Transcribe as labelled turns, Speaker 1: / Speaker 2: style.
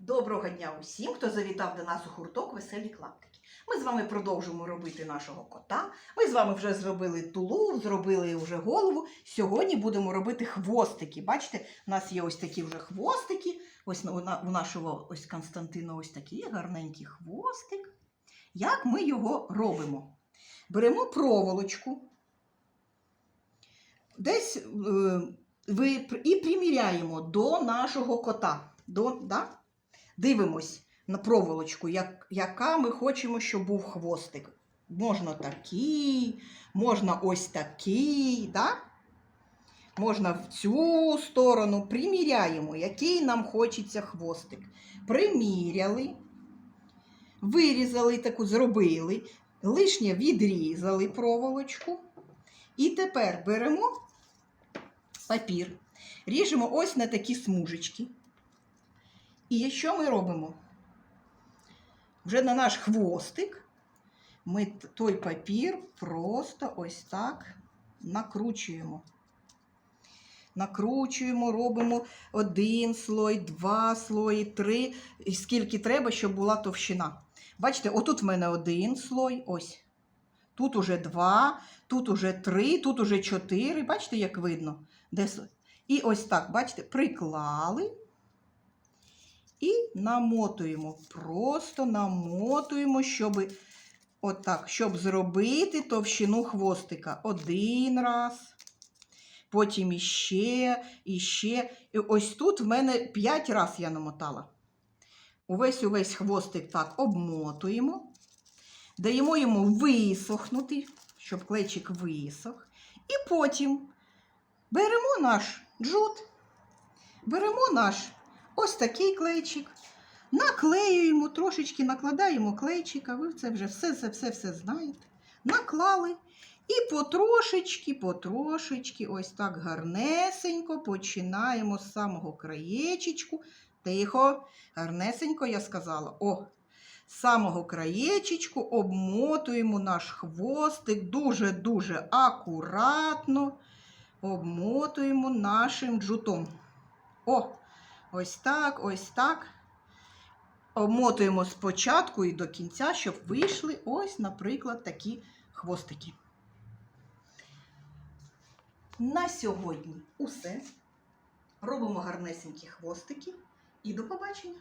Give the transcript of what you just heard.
Speaker 1: Доброго дня усім, хто завітав до нас у гурток Веселі клаптики. Ми з вами продовжуємо робити нашого кота. Ми з вами вже зробили тулуб, зробили вже голову. Сьогодні будемо робити хвостики. Бачите, у нас є ось такі вже хвостики. Ось у нашого ось Константина ось такий гарненький хвостик. Як ми його робимо? Беремо проволочку. Десь е, ви, і приміряємо до нашого кота. До, да? Дивимось на проволочку, як, яка ми хочемо, щоб був хвостик. Можна такий, можна ось такий, да? можна в цю сторону. Приміряємо, який нам хочеться хвостик. Приміряли, вирізали таку, зробили, лишнє відрізали проволочку. І тепер беремо папір, ріжемо ось на такі смужечки. І що ми робимо? Вже на наш хвостик ми той папір просто ось так накручуємо. Накручуємо, робимо один слой, два слої, три, і скільки треба, щоб була товщина. Бачите, отут в мене один слой, ось. Тут уже два, тут уже три, тут уже чотири. Бачите, як видно? Де... І ось так, бачите, приклали. І намотуємо, просто намотуємо, щоб отак, щоб зробити товщину хвостика. Один раз, потім іще, іще. І ось тут в мене 5 раз я намотала. Увесь увесь хвостик так обмотуємо, даємо йому висохнути, щоб клечик висох. І потім беремо наш джут, беремо наш ось такий клейчик. Наклеюємо, трошечки накладаємо клейчика, ви це вже все, все, все, все знаєте. Наклали. І потрошечки, потрошечки, ось так гарнесенько починаємо з самого краєчечку. Тихо, гарнесенько я сказала. О, з самого краєчечку обмотуємо наш хвостик дуже-дуже акуратно. Обмотуємо нашим джутом. О, Ось так, ось так. Обмотуємо спочатку і до кінця, щоб вийшли ось, наприклад, такі хвостики. На сьогодні усе. Робимо гарнесенькі хвостики і до побачення!